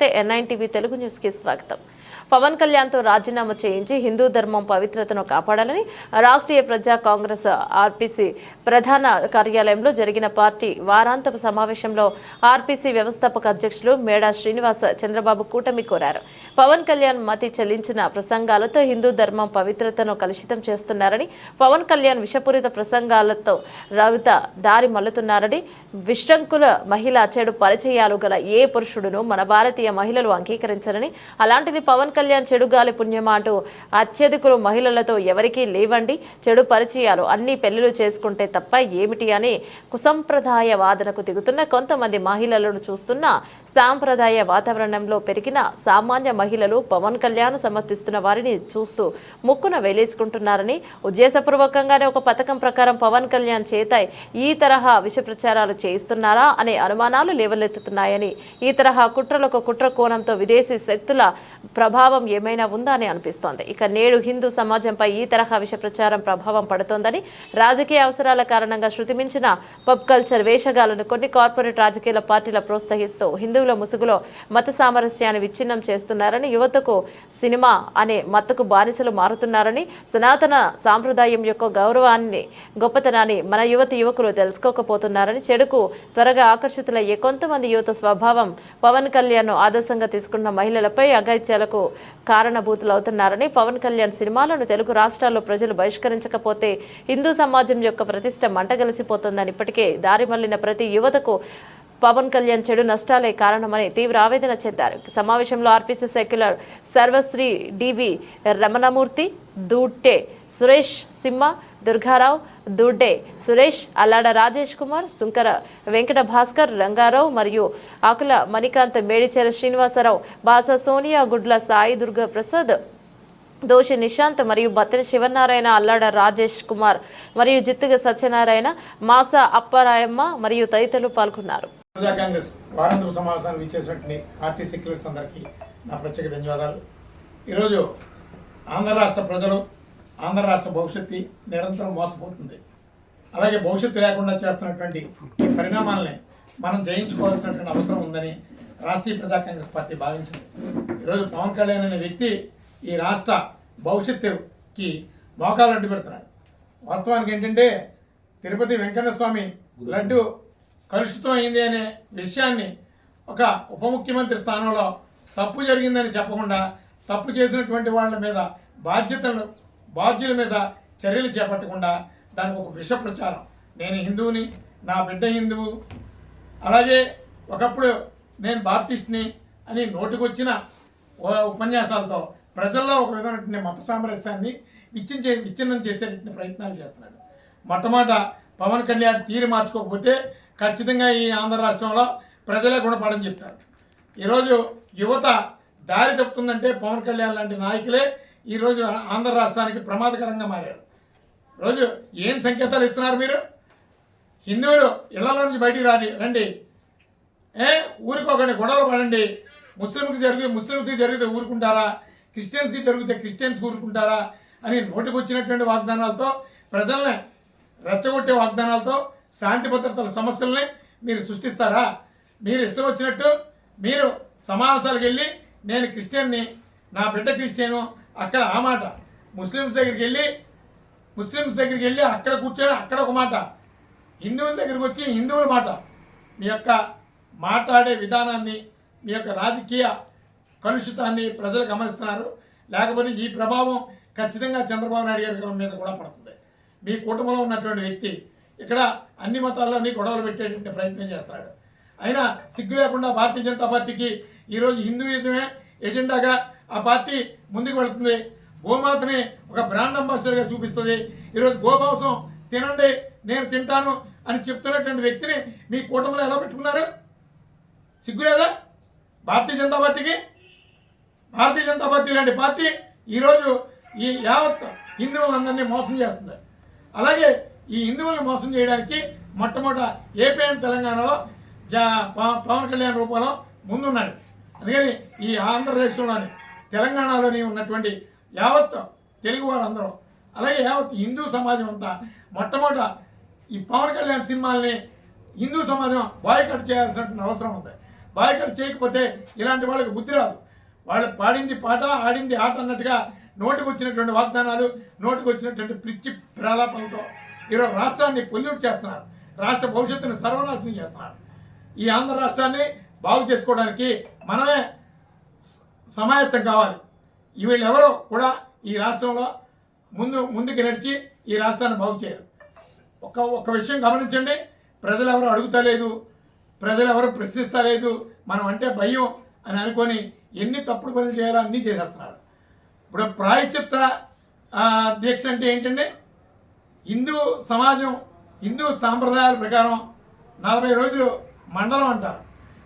నమస్తే NIN TV Telugu న్యూస్కి స్వాగతం. పవన్ కళ్యాణ్తో రాజీనామా చేయించి హిందూ ధర్మం పవిత్రతను కాపాడాలని రాష్ట్రీయ ప్రజా కాంగ్రెస్ ఆర్పీసీ ప్రధాన కార్యాలయంలో జరిగిన పార్టీ వారాంతపు సమావేశంలో ఆర్పీసీ వ్యవస్థాపక అధ్యక్షులు మేడా శ్రీనివాస్ చంద్రబాబు కూటమి కోరారు. పవన్ కళ్యాణ్ మతి చెల్లించిన ప్రసంగాలతో హిందూ ధర్మం పవిత్రతను కలుషితం చేస్తున్నారని పవన్ కళ్యాణ్ విషపూరిత ప్రసంగాలతో రవిత దారి మల్లుతున్నారని విశ్రంకుల మహిళ చెడు పరిచయాలు గల ఏ పురుషుడును మన భారతీయ మహిళలు అంగీకరించరని అలాంటిది పవన్ కళ్యాణ్ చెడు గాలి పుణ్యమా అంటూ అత్యధికులు మహిళలతో ఎవరికీ లేవండి. చెడు పరిచయాలు అన్ని పెళ్ళిలు చేసుకుంటే తప్ప ఏమిటి అని కుసంప్రదాయ వాదనకు దిగుతున్న కొంతమంది మహిళలను చూస్తున్న సాంప్రదాయ వాతావరణంలో పెరిగిన సామాన్య మహిళలు పవన్ కళ్యాణ్ సమర్థిస్తున్న వారిని చూస్తూ ముక్కున వేలేసుకుంటున్నారని ఉద్దేశపూర్వకంగానే ఒక పథకం ప్రకారం పవన్ కళ్యాణ్ చేత ఈ తరహా విష ప్రచారాలు చేయిస్తున్నారా అనే అనుమానాలు లేవలెత్తుతున్నాయని ఈ తరహా కుట్రలకు కుట్ర కోణంతో విదేశీ శక్తుల ప్రభావం ప్రభావం ఏమైనా ఉందా అని అనిపిస్తోంది. ఇక నేడు హిందూ సమాజంపై ఈ తరహా విష ప్రచారం ప్రభావం పడుతోందని రాజకీయ అవసరాల కారణంగా శృతిమించిన పబ్ కల్చర్ వేషగాలను కొన్ని కార్పొరేట్ రాజకీయ పార్టీల ప్రోత్సహిస్తూ హిందువుల ముసుగులో మత సామరస్యాన్ని విచ్ఛిన్నం చేస్తున్నారని యువతకు సినిమా అనే మత్తుకు బానిసలు మారుతున్నారని సనాతన సాంప్రదాయం యొక్క గౌరవాన్ని గొప్పతనాన్ని మన యువతి యువకులు తెలుసుకోకపోతున్నారని చెడుకు త్వరగా ఆకర్షితులయ్యే కొంతమంది యువత స్వభావం పవన్ కళ్యాణ్ ఆదర్శంగా తీసుకున్న మహిళలపై అఘాయిత్యాలకు కారణభూతులవుతున్నారని పవన్ కళ్యాణ్ సినిమాలను తెలుగు రాష్ట్రాల్లో ప్రజలు బహిష్కరించకపోతే హిందూ సమాజం యొక్క ప్రతిష్ట మంటగలిసిపోతుందని ఇప్పటికే దారి మళ్ళిన ప్రతి యువతకు పవన్ కళ్యాణ్ చెడు నష్టాలే కారణమని తీవ్ర ఆవేదన చెందారు. సమావేశంలో ఆర్పీసీ సెక్యులర్ సర్వశ్రీ డివి రమణమూర్తి దూట్టే సురేష్ సింహ దుర్గారావు దూడ్డే సురేష్ అల్లాడ రాజేష్ కుమార్ సుంకర వెంకట భాస్కర్ రంగారావు మరియు ఆకుల మణికాంత్ మేడిచేర శ్రీనివాసరావు బాస సోనియా గుడ్ల సాయి దుర్గా ప్రసాద్ దోషి నిశాంత్ మరియు బత్తెల శివనారాయణ అల్లాడ రాజేష్ కుమార్ మరియు జిత్తుగ సత్యనారాయణ మాస అప్పారాయమ్మ మరియు తదితరులు పాల్గొన్నారు. ప్రజా కాంగ్రెస్ వారాంతపు సమావేశానికి ఇచ్చేసినటువంటి పార్టీ సెక్యులర్స్ అందరికీ నా ప్రత్యేక ధన్యవాదాలు. ఈరోజు ఆంధ్ర రాష్ట్ర ప్రజలు ఆంధ్ర రాష్ట్ర భవిష్యత్తు నిరంతరం మోసపోతుంది. అలాగే భవిష్యత్తు లేకుండా చేస్తున్నటువంటి ఈ పరిణామాలని మనం జయించుకోవాల్సినటువంటి అవసరం ఉందని రాష్ట్రీయ ప్రజా కాంగ్రెస్ పార్టీ భావించింది. ఈరోజు పవన్ కళ్యాణ్ అనే వ్యక్తి ఈ రాష్ట్ర భవిష్యత్తుకి మోకాలు అడ్డు పెడుతున్నాడు వాస్తవానికి ఏంటంటే తిరుపతి వెంకన్న స్వామి లడ్డు కలుషితం అయింది అనే విషయాన్ని ఒక ఉప ముఖ్యమంత్రి స్థానంలో తప్పు జరిగిందని చెప్పకుండా తప్పు చేసినటువంటి వాళ్ళ మీద బాధ్యతలు బాధ్యుల మీద చర్యలు చేపట్టకుండా దానికి ఒక విష ప్రచారం. నేను హిందువుని నా బిడ్డ హిందువు. అలాగే ఒకప్పుడు నేను బాప్టిస్ట్ని అని నోటికొచ్చిన ఉపన్యాసాలతో ప్రజల్లో ఒక విధమైనటువంటి మత సామరస్యాన్ని విచ్చించే విచ్ఛిన్నం చేసేటువంటి ప్రయత్నాలు చేస్తున్నాడు. మొట్టమొదట పవన్ కళ్యాణ్ తీరు మార్చుకోకపోతే ఖచ్చితంగా ఈ ఆంధ్ర రాష్ట్రంలో ప్రజలే గుణపడని చెప్తారు. ఈరోజు యువత దారి తప్పుతుందంటే పవన్ కళ్యాణ్ లాంటి నాయకులే ఈరోజు ఆంధ్ర రాష్ట్రానికి ప్రమాదకరంగా మారారు. రోజు ఏం సంకేతాలు ఇస్తున్నారు మీరు? హిందువులు ఇళ్ళలో నుంచి బయటికి రాని రండి. ఏ? ఊరుకోకండి గొడవలు పడండి. ముస్లింకి జరిగి ముస్లిమ్స్కి జరిగితే ఊరుకుంటారా? క్రిస్టియన్స్కి జరిగితే క్రిస్టియన్స్ ఊరుకుంటారా? అని నోటికి వచ్చినటువంటి వాగ్దానాలతో ప్రజల్ని రెచ్చగొట్టే వాగ్దానాలతో శాంతి భద్రతల సమస్యల్ని మీరు సృష్టిస్తారా? మీరు ఇష్టం వచ్చినట్టు మీరు సమావేశాలకు వెళ్ళి నేను క్రిస్టియన్ని నా బిడ్డ క్రిస్టియను అక్కడ ఆ మాట. ముస్లిమ్స్ దగ్గరికి వెళ్ళి ముస్లిమ్స్ దగ్గరికి వెళ్ళి అక్కడ కూర్చొని అక్కడ ఒక మాట. హిందువుల దగ్గరికి వచ్చి హిందువుల మాట. మీ యొక్క మాట్లాడే విధానాన్ని మీ యొక్క రాజకీయ కలుషితాన్ని ప్రజలు గమనిస్తున్నారు. లేకపోతే ఈ ప్రభావం ఖచ్చితంగా చంద్రబాబు నాయుడు గారి మీద కూడా పడుతుంది. మీ కుటుంబంలో ఉన్నటువంటి వ్యక్తి ఇక్కడ అన్ని మతాల్లోని గొడవలు పెట్టేటువంటి ప్రయత్నం చేస్తున్నాడు. అయినా సిగ్గు లేకుండా భారతీయ జనతా పార్టీకి ఈరోజు హిందూయిజమే ఎజెండాగా ఆ పార్టీ ముందుకు వెళుతుంది. గోమాతని ఒక బ్రాండ్ అంబాసిడర్గా చూపిస్తుంది. ఈరోజు గోమాంసం తినండి నేను తింటాను అని చెప్తున్నటువంటి వ్యక్తిని మీ కూటమిలో ఎలా పెట్టుకున్నారు? సిగ్గులేదా భారతీయ జనతా పార్టీకి? భారతీయ జనతా పార్టీ లాంటి పార్టీ ఈరోజు ఈ యావత్ హిందువులందరినీ మోసం చేస్తుంది. అలాగే ఈ హిందువులను మోసం చేయడానికి మొట్టమొదట ఏపీ తెలంగాణలో జా పవన్ కళ్యాణ్ రూపంలో ముందున్నాడు. అందుకని ఈ ఆంధ్రప్రదేశ్లోని తెలంగాణలోని ఉన్నటువంటి యావత్ తెలుగు వారందరూ అలాగే యావత్ హిందూ సమాజం అంతా మొట్టమొదట ఈ పవన్ కళ్యాణ్ సినిమాల్ని హిందూ సమాజం బాయ్కట్ చేయాల్సిన అవసరం ఉంది. బాయ్కట్ చేయకపోతే ఇలాంటి వాళ్ళకి బుద్ధి రాదు. వాళ్ళు పాడింది పాట ఆడింది ఆట అన్నట్టుగా నోటికి వచ్చినటువంటి వాగ్దానాలు నోటికి వచ్చినటువంటి పిచ్చి ప్రలాపనలతో ఈరోజు రాష్ట్రాన్ని పొల్యూట్ చేస్తున్నారు. రాష్ట్ర భవిష్యత్తును సర్వనాశనం చేస్తున్నారు. ఈ ఆంధ్ర రాష్ట్రాన్ని బాగు చేసుకోవడానికి మనమే సమాయత్తం కావాలి. వీళ్ళెవరో కూడా ఈ రాష్ట్రంలో ముందు ముందుకు నడిచి ఈ రాష్ట్రాన్ని బాగు చేయరు ఒక ఒక విషయం గమనించండి. ప్రజలు ఎవరు అడుగుతలేదు. ప్రజలు ఎవరు ప్రశ్నిస్తలేదు. మనం అంటే భయం అని అనుకొని ఎన్ని తప్పుడు పనులు చేయాలో అన్నీ చేసేస్తున్నారు. ఇప్పుడు ప్రాయచిత్త దీక్ష అంటే ఏంటండి? హిందూ సమాజం హిందూ సాంప్రదాయాల ప్రకారం నలభై రోజులు మండలం అంటారు.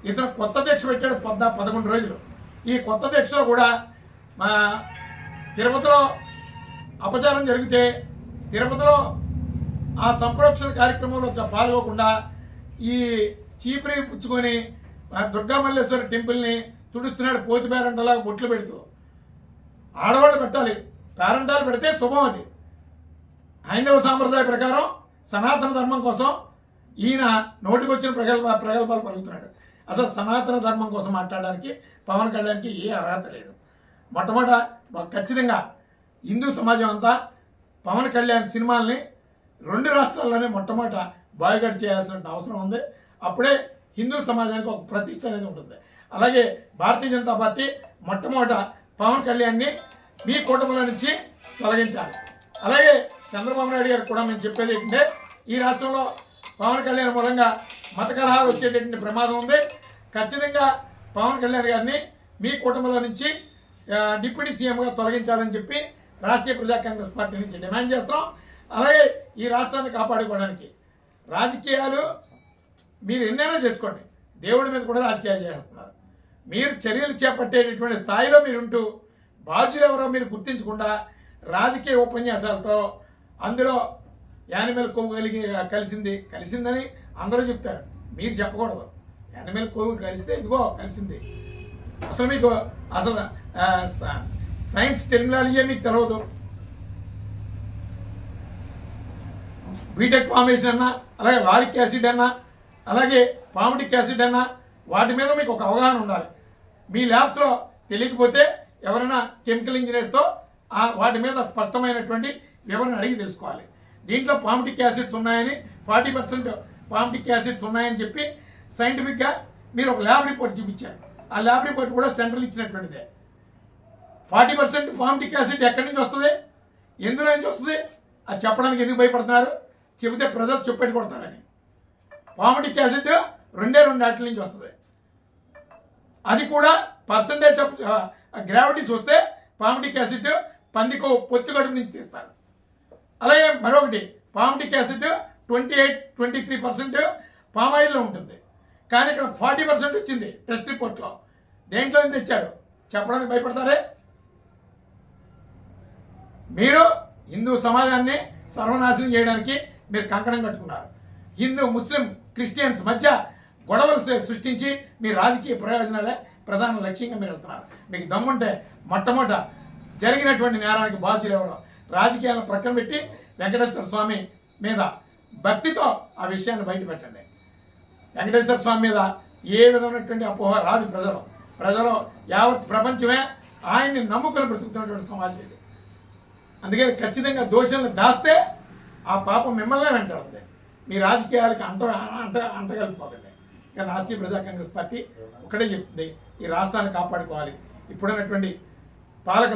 ఇతను కొత్త దీక్ష పెట్టాడు పొద్ద పదకొండు రోజులు. ఈ కొత్త దీక్షలో కూడా మా తిరుపతిలో అపచారం జరిగితే తిరుపతిలో ఆ సంప్రోక్షణ కార్యక్రమంలో పాల్గొకుండా ఈ చీపురి పుచ్చుకొని ఆ దుర్గామల్లేశ్వర టెంపుల్ని తుడుస్తున్నాడు పోతి పేరంటలాగా బొట్లు పెడుతూ. ఆడవాళ్ళు పెట్టాలి. పేరంటాలు పెడితే శుభం అది. హైందవ సాంప్రదాయ ప్రకారం సనాతన ధర్మం కోసం ఈయన నోటికొచ్చిన ప్రగల్భ ప్రగల్భాలు పలుకుతున్నాడు. అసలు సనాతన ధర్మం కోసం మాట్లాడడానికి పవన్ కళ్యాణ్కి ఏ అర్హత లేదు. మొట్టమొదట ఖచ్చితంగా హిందూ సమాజం అంతా పవన్ కళ్యాణ్ సినిమాల్ని రెండు రాష్ట్రాల్లోనే మొట్టమొదట బాయ్కట్ చేయాల్సిన అవసరం ఉంది. అప్పుడే హిందూ సమాజానికి ఒక ప్రతిష్ట అనేది ఉంటుంది. అలాగే భారతీయ జనతా పార్టీ మొట్టమొదట పవన్ కళ్యాణ్ని మీ కూటమిలో నుంచి తొలగించాలి. అలాగే చంద్రబాబు నాయుడు గారు కూడా మేము చెప్పేది ఏంటంటే ఈ రాష్ట్రంలో పవన్ కళ్యాణ్ మూలంగా మత కలహాలు వచ్చేటటువంటి ప్రమాదం ఉంది. ఖచ్చితంగా పవన్ కళ్యాణ్ గారిని మీ కుటుంబంలో నుంచి డిప్యూటీ సీఎంగా తొలగించాలని చెప్పి రాష్ట్రీయ ప్రజా కాంగ్రెస్ పార్టీ నుంచి డిమాండ్ చేస్తున్నాం. అలాగే ఈ రాష్ట్రాన్ని కాపాడుకోవడానికి రాజకీయాలు మీరు ఎన్నైనా చేసుకోండి. దేవుడి మీద కూడా రాజకీయాలు చేస్తున్నారు. మీరు చర్యలు చేపట్టేటటువంటి స్థాయిలో మీరు ఉంటూ బాధ్యులు ఎవరో మీరు గుర్తించకుండా రాజకీయ ఉపన్యాసాలతో అందులో యానిమల్ కొవ్వు కలిగి కలిసింది కలిసిందని అందరూ చెప్తారు. మీరు చెప్పకూడదు. యానిమల్ కొవ్వు కలిస్తే ఇదిగో కలిసింది. అసలు మీకు అసలు సైన్స్ టెర్మినాలజీ మీకు తెలియదు బీటెక్ ఫార్మేషన్ అన్నా అలాగే లారిక్ యాసిడ్ అన్నా అలాగే పామిటిక్ యాసిడ్ అన్నా వాటి మీద మీకు ఒక అవగాహన ఉండాలి. మీ ల్యాబ్స్లో తెలియకపోతే ఎవరైనా కెమికల్ ఇంజనీర్స్తో వాటి మీద స్పష్టమైనటువంటి వివరణ అడిగి తెలుసుకోవాలి. దీంట్లో పామిటిక్ యాసిడ్స్ ఉన్నాయని ఫార్టీ పర్సెంట్ పామిటిక్ యాసిడ్స్ ఉన్నాయని చెప్పి సైంటిఫిక్గా మీరు ఒక ల్యాబ్ రిపోర్ట్ చూపించారు. ఆ ల్యాబ్ రిపోర్ట్ కూడా సెంట్రల్ ఇచ్చినటువంటిదే. ఫార్టీ పర్సెంట్ పామిటిక్ యాసిడ్ ఎక్కడి నుంచి వస్తుంది? ఎందులో నుంచి వస్తుంది? అది చెప్పడానికి ఎందుకు భయపడుతున్నారు? చెబితే ప్రజలు చెప్పేటి కొడతారని పామిటిక్ యాసిడ్ రెండే రెండు వాటి నుంచి వస్తుంది. అది కూడా పర్సంటేజ్ ఆఫ్ గ్రావిటీ చూస్తే పామిటిక్ యాసిడ్ పందికో పొత్తుగడుపు నుంచి తీస్తారు. అలాగే మరొకటి palmitic acid twenty eight twenty three percent పామాయిల్లో ఉంటుంది. కానీ ఇక్కడ ఫార్టీ పర్సెంట్ వచ్చింది టెస్ట్ రిపోర్ట్లో దేంట్లో తెచ్చారు? చెప్పడానికి భయపడతారే? మీరు హిందూ సమాజాన్ని సర్వనాశనం చేయడానికి మీరు కంకణం కట్టుకున్నారు. హిందూ ముస్లిం క్రిస్టియన్స్ మధ్య గొడవలు సృష్టించి మీ రాజకీయ ప్రయోజనాలే ప్రధాన లక్ష్యంగా మీరు వెళ్తున్నారు. మీకు దమ్ముంటే మొట్టమొదట జరిగినటువంటి నేరానికి బాధ్యులు ఎవరో? రాజకీయాలను ప్రక్కన పెట్టి వెంకటేశ్వర స్వామి మీద భక్తితో ఆ విషయాన్ని బయట పెట్టండి. వెంకటేశ్వర స్వామి మీద ఏ విధమైనటువంటి అపోహ రాదు ప్రజలు. ప్రజలు యావత్ ప్రపంచమే ఆయన్ని నమ్ముకుని బ్రతుకుతున్నటువంటి సమాజం ఇది. అందుకని ఖచ్చితంగా దోషులను దాస్తే ఆ పాపం మిమ్మల్నే వెంటాడుతుంది. మీ రాజకీయాలకు అంట అంట అంటగలిపోకండి ఇక రాష్ట్రీయ ప్రజా కాంగ్రెస్ పార్టీ ఒకటే చెప్తుంది. ఈ రాష్ట్రాన్ని కాపాడుకోవాలి. ఇప్పుడున్నటువంటి పాలక